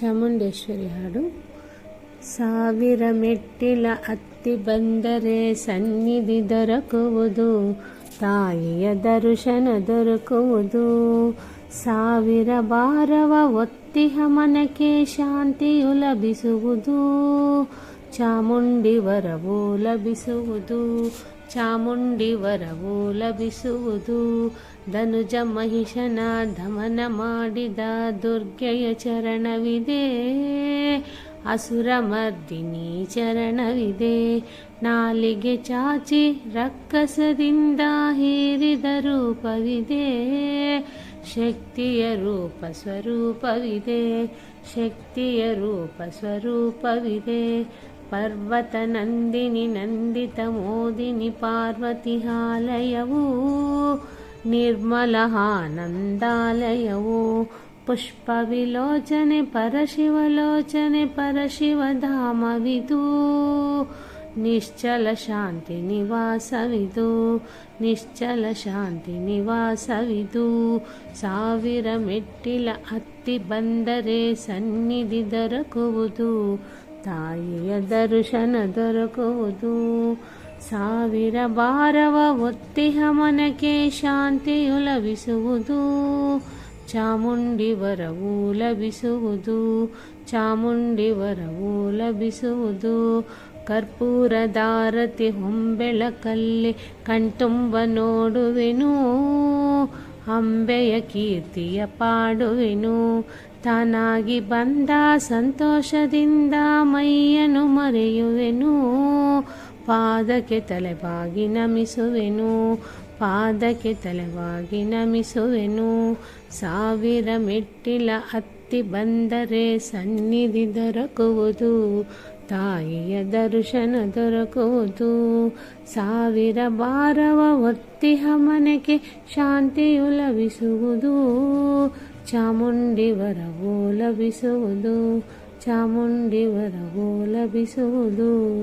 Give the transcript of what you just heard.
ಚಾಮುಂಡೇಶ್ವರಿ ಹಾಡು ಸಾವಿರ ಮೆಟ್ಟಿಲ ಹತ್ತಿ ಬಂದರೆ ಸನ್ನಿಧಿ ದೊರಕುವುದು, ತಾಯಿಯ ದರ್ಶನ ದೊರಕುವುದು. ಸಾವಿರ ಭಾರವ ಒತ್ತಿಹ ಮನಕ್ಕೆ ಶಾಂತಿಯು ಲಭಿಸುವುದು ಚಾಮುಂಡಿ ವರವು ಲಭಿಸುವುದು. ಚಾಮುಂಡಿ ವರವು ಲಭಿಸುವುದು. ಧನುಜ ಮಹಿಷನ ದಮನ ಮಾಡಿದ ದುರ್ಗೆಯ ಚರಣವಿದೆ. ಅಸುರ ಮರ್ದಿನಿ ಚರಣವಿದೆ. ನಾಲಿಗೆ ಚಾಚಿ ರಕ್ಕಸದಿಂದ ಹೀರಿದ ರೂಪವಿದೆ. ಶಕ್ತಿಯ ರೂಪ ಸ್ವರೂಪವಿದೆ. ಶಕ್ತಿಯ ರೂಪ ಸ್ವರೂಪವಿದೆ. ಪರ್ವತ ನಂದಿನಿ ನಂದಿತ ಮೋದಿನಿ ಪಾರ್ವತಿ ಆಲಯವು ನಿರ್ಮಲ ಆನಂದಾಲಯವು ಪುಷ್ಪ ವಿಲೋಚನೆ ಪರಶಿವಲೋಚನೆ ಪರಶಿವಧಾಮವಿದು ನಿಶ್ಚಲ ಶಾಂತಿ ನಿವಾಸವಿದು ನಿಶ್ಚಲ ಶಾಂತಿ ನಿವಾಸವಿದು ಸಾವಿರ ಮೆಟ್ಟಿಲ ಹತ್ತಿ ಬಂದರೆ ಸನ್ನಿಧಿ ದೊರಕುವುದು ತಾಯಿಯ ದರ್ಶನ ದೊರಕುವುದು. ಸಾವಿರ ಭಾರವ ಒತ್ತಿಹ ಮನಕ್ಕೆ ಶಾಂತಿಯು ಲಭಿಸುವುದು. ಚಾಮುಂಡಿ ವರವು ಲಭಿಸುವುದು. ಚಾಮುಂಡಿ ವರವು ಲಭಿಸುವುದು ಕರ್ಪೂರದಾರತಿ ಹೊಂಬೆಳಕಲ್ಲಿ ಕಣ್ತುಂಬ ನೋಡುವೆನು. ಅಂಬೆಯ ಕೀರ್ತಿಯ ಪಾಡುವೆನು. ತಾನಾಗಿ ಬಂದ ಸಂತೋಷದಿಂದ ಮೈಯನ್ನು ಮರೆಯುವೆನು. ಪಾದಕ್ಕೆ ತಲೆಬಾಗಿ ನಮಿಸುವೆನು. ಪಾದಕ್ಕೆ ತಲೆಬಾಗಿ ನಮಿಸುವೆನು. ಸಾವಿರ ಮೆಟ್ಟಿಲ ಹತ್ತಿ ಬಂದರೆ ಸನ್ನಿಧಿ ದೊರಕುವುದು. ತಾಯಿಯ ದರ್ಶನ ದೊರಕುವುದು. ಸಾವಿರ ಬಾರವ ಒತ್ತಿಹ ಮನೆಗೆ ಶಾಂತಿಯು ಲಭಿಸುವುದು. ಚಾಮುಂಡಿ ವರವೋ ಲಭಿಸುವುದು. ಚಾಮುಂಡಿ ವರವೋ ಲಭಿಸುವುದು.